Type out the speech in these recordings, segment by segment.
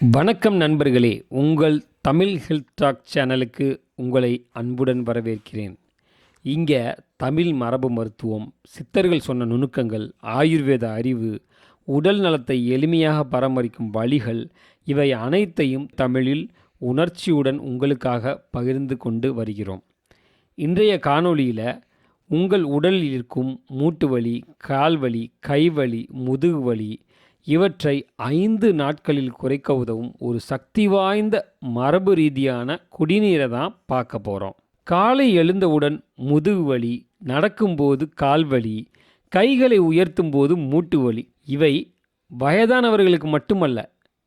வணக்கம் நண்பர்களே உங்கள் தமிழ் ஹெல்த் டாக் சேனலுக்கு உங்களை அன்புடன் வரவேற்கிறேன். இங்கே தமிழ் மரபு மருத்துவம் சித்தர்கள் சொன்ன நுணுக்கங்கள் ஆயுர்வேத அறிவு உடல் நலத்தை எளிமையாக பராமரிக்கும் வழிகள் இவை அனைத்தையும் தமிழில் உணர்ச்சியுடன் உங்களுக்காக பகிர்ந்து கொண்டு வருகிறோம். இன்றைய காணொளியில் உங்கள் உடலில் இருக்கும் மூட்டு வலி கால்வலி கைவலி முதுகு வலி இவற்றை ஐந்து நாட்களில் குறைக்க உதவும் ஒரு சக்தி வாய்ந்த மரபு ரீதியான குடிநீரை தான் பார்க்க போகிறோம் காலை எழுந்தவுடன் முதுகு வலி நடக்கும்போது கால்வலி கைகளை உயர்த்தும் போது மூட்டு வலி. இவை வயதானவர்களுக்கு மட்டுமல்ல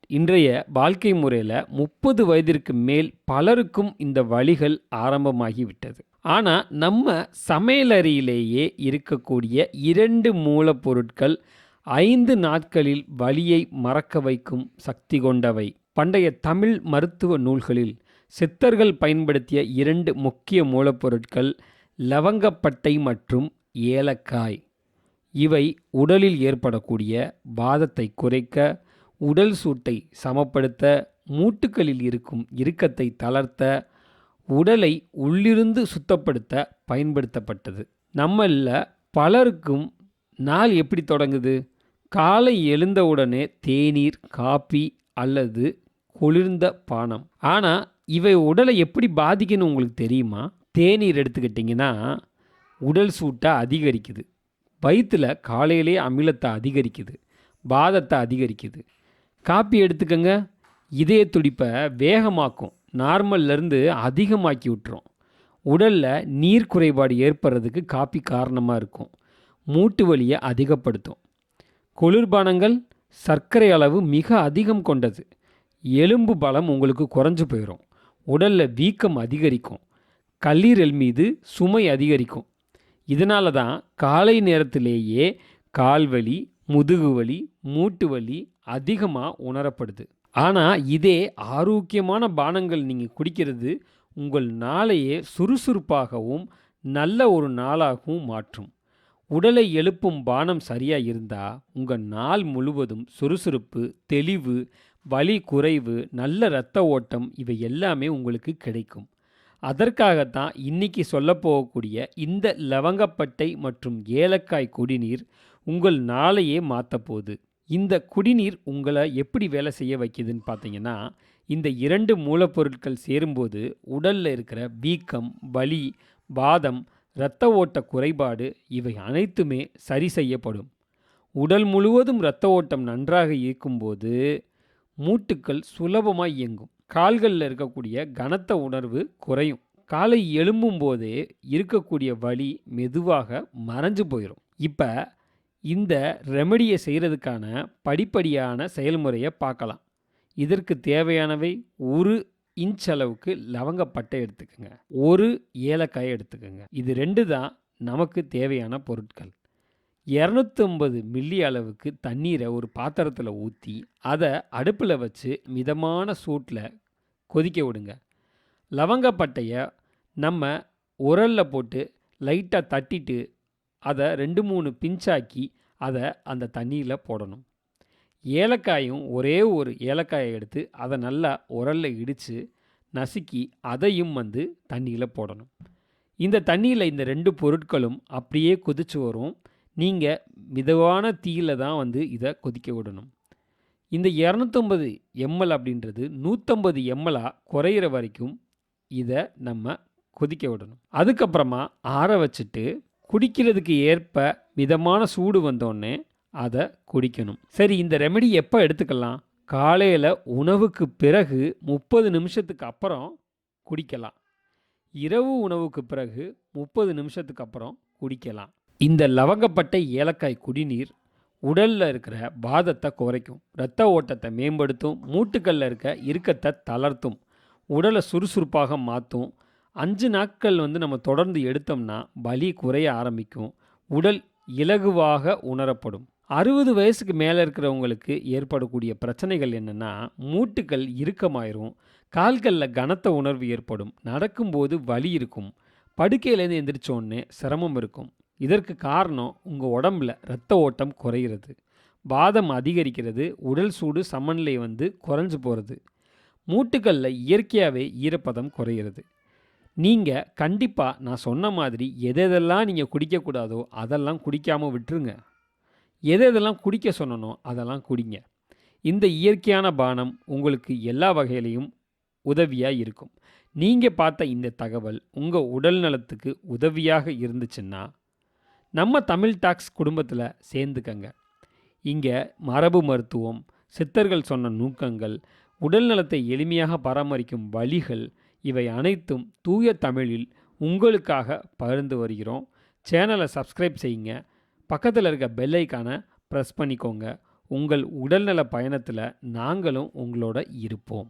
இன்றைய வாழ்க்கை முறையில் முப்பது வயதிற்கு மேல் பலருக்கும் இந்த வழிகள் ஆரம்பமாகிவிட்டது. ஆனால் நம்ம சமையலறையிலேயே இருக்கக்கூடிய இரண்டு மூலப்பொருட்கள் ஐந்து நாட்களில் வலியை மறக்க வைக்கும் சக்தி கொண்டவை. பண்டைய தமிழ் மருத்துவ நூல்களில் சித்தர்கள் பயன்படுத்திய இரண்டு முக்கிய மூலப்பொருட்கள் லவங்கப்பட்டை மற்றும் ஏலக்காய். இவை உடலில் ஏற்படக்கூடிய வாதத்தை குறைக்க உடல் சூட்டை சமப்படுத்த மூட்டுகளில் இருக்கும் இறுக்கத்தை தளர்த்த உடலை உள்ளிருந்து சுத்தப்படுத்த பயன்படுத்தப்பட்டது. நம்மளில் பலருக்கும் நாள் எப்படி தொடங்குது? காலை எழுந்தவுடனே தேநீர் காபி அல்லது குளிர்ந்த பானம். ஆனால் இவை உடலை எப்படி பாதிக்குன்னு உங்களுக்கு தெரியுமா? தேநீர் எடுத்துக்கிட்டிங்கன்னா உடல் சூட்டை அதிகரிக்குது. வயிற்றில் காலையிலே அமிலத்தை அதிகரிக்குது. பாதத்தை அதிகரிக்குது. காப்பி எடுத்துக்கங்க. இதய துடிப்பை வேகமாக்கும். நார்மல்லேருந்து அதிகமாக்கி விட்டுரும். உடலில் நீர் குறைபாடு ஏற்படுறதுக்கு காப்பி காரணமாக இருக்கும். மூட்டு வலியை அதிகப்படுத்தும். குளிர்பானங்கள் சர்க்கரை அளவு மிக அதிகம் கொண்டது. எலும்பு பலம் உங்களுக்கு குறைஞ்சு போயிடும் உடலில் வீக்கம் அதிகரிக்கும். கல்லீரல் மீது சுமை அதிகரிக்கும். இதனால தான் காலை நேரத்திலேயே கால்வலி முதுகுவலி மூட்டு வலி அதிகமாக உணரப்படுது. ஆனால் இதே ஆரோக்கியமான பானங்கள் நீங்கள் குடிக்கிறது உங்கள் நாளையே சுறுசுறுப்பாகவும் நல்ல ஒரு நாளாகவும் மாற்றும். உடலை எழுப்பும் பானம் சரியாக இருந்தால் உங்கள் நாள் முழுவதும் சுறுசுறுப்பு தெளிவு வலி குறைவு நல்ல இரத்த ஓட்டம் இவை எல்லாமே உங்களுக்கு கிடைக்கும். அதற்காகத்தான் இன்னைக்கு சொல்லப்போகக்கூடிய இந்த லவங்கப்பட்டை மற்றும் ஏலக்காய் குடிநீர் உங்கள் நாளையே மாற்றப்போகுது இந்த குடிநீர் உங்களை எப்படி வேலை செய்ய வைக்குதுன்னு பார்த்தீங்கன்னா இந்த இரண்டு மூலப்பொருட்கள் சேரும்போது உடலில் இருக்கிற வீக்கம் வலி வாதம் இரத்த ஓட்ட குறைபாடு இவை அனைத்துமே சரி செய்யப்படும். உடல் முழுவதும் இரத்த ஓட்டம் நன்றாக இருக்கும்போது மூட்டுக்கள் சுலபமாக இயங்கும். கால்களில் இருக்கக்கூடிய கனத்த உணர்வு குறையும். காலை எழும்பும் போதே இருக்கக்கூடிய வலி மெதுவாக மறைஞ்சு போயிடும் இப்போ இந்த ரெமடியை செய்கிறதுக்கான படிப்படியான செயல்முறையை பார்க்கலாம். இதற்கு தேவையானவை ஒரு இன்ச் அளவுக்கு லவங்கப்பட்டை எடுத்துக்கோங்க. ஒரு ஏலக்காய் எடுத்துக்கோங்க. இது ரெண்டு தான் நமக்கு தேவையான பொருட்கள். இரநூத்தம்பது மில்லி அளவுக்கு தண்ணீரை ஒரு பாத்திரத்தில் ஊற்றி அதை அடுப்பில் வச்சு மிதமான சூட்டில் கொதிக்க விடுங்க. லவங்கப்பட்டையை நம்ம உரலில் போட்டு லைட்டாக தட்டிட்டு அதை ரெண்டு மூணு பிஞ்சாக்கி அதை அந்த தண்ணியில் போடணும். ஏலக்காயும் ஒரே ஒரு ஏலக்காயை எடுத்து அதை நல்லா உரலில் இடித்து நசுக்கி அதையும் வந்து தண்ணியில் போடணும். இந்த தண்ணியில் இந்த ரெண்டு பொருட்களும் அப்படியே கொதிச்சு வரும். நீங்கள் மிதவான தீயில தான் வந்து இதை கொதிக்க விடணும். இந்த இரநூத்தம்பது எம்எல் அப்படின்றது நூற்றம்பது எம்எல்லாக குறையிற வரைக்கும் இதை நம்ம கொதிக்க விடணும். அதுக்கப்புறமா ஆற வச்சுட்டு குடிக்கிறதுக்கு ஏற்ப மிதமான சூடு வந்தோடனே அதை குடிக்கணும். சரி இந்த ரெமெடி எப்போ எடுத்துக்கலாம்? காலையில் உணவுக்கு பிறகு முப்பது நிமிஷத்துக்கு அப்புறம் குடிக்கலாம். இரவு உணவுக்கு பிறகு முப்பது நிமிஷத்துக்கு அப்புறம் குடிக்கலாம். இந்த லவங்கப்பட்டை ஏலக்காய் குடிநீர் உடலில் இருக்கிற பாதத்தை குறைக்கும். இரத்த ஓட்டத்தை மேம்படுத்தும். மூட்டுக்களில் இருக்க இறுக்கத்தை தளர்த்தும். உடலை சுறுசுறுப்பாக மாற்றும் அஞ்சு நாட்கள் வந்து நம்ம தொடர்ந்து எடுத்தோம்னா வலி குறைய ஆரம்பிக்கும். உடல் இலகுவாக உணரப்படும். அறுபது வயசுக்கு மேலே இருக்கிறவங்களுக்கு ஏற்படக்கூடிய பிரச்சனைகள் என்னென்னா மூட்டுக்கள் இறுக்கமாயிரும் கால்களில் கனத்த உணர்வு ஏற்படும் நடக்கும்போது வலி இருக்கும் படுக்கையிலேருந்து எந்திரிச்சோன்னே சிரமம் இருக்கும். இதற்கு காரணம் உங்கள் உடம்புல இரத்த ஓட்டம் குறையிறது வாதம் அதிகரிக்கிறது உடல் சூடு சமநிலை வந்து குறைஞ்சு போகிறது மூட்டுக்களில் இயற்கையாகவே ஈரப்பதம் குறையிறது. நீங்கள் கண்டிப்பாக நான் சொன்ன மாதிரி எதெதெல்லாம் எதெல்லாம் நீங்கள் குடிக்கக்கூடாதோ அதெல்லாம் குடிக்காமல் விட்டுருங்க. எது எதெல்லாம் குடிக்க சொன்னனோ அதெல்லாம் குடிங்க. இந்த இயற்கையான பானம் உங்களுக்கு எல்லா வகையிலையும் உதவியாக இருக்கும். நீங்கள் பார்த்த இந்த தகவல் உங்கள் உடல் நலத்துக்கு உதவியாக இருந்துச்சுன்னா நம்ம தமிழ் டாக்ஸ் குடும்பத்தில் சேர்ந்துக்கங்க. இங்கே மரபு மருத்துவம் சித்தர்கள் சொன்ன நூக்கங்கள் உடல் நலத்தை எளிமையாக பராமரிக்கும் வழிகள் இவை அனைத்தும் தூய தமிழில் உங்களுக்காக பகிர்ந்து வருகிறோம். சேனலை சப்ஸ்கிரைப் செய்யுங்க. பக்கத்தில் இருக்க பெல் ஐக்கானை ப்ரெஸ் பண்ணிக்கோங்க. உங்கள் உடல்நல பயணத்தில் நாங்களும் உங்களோட இருப்போம்.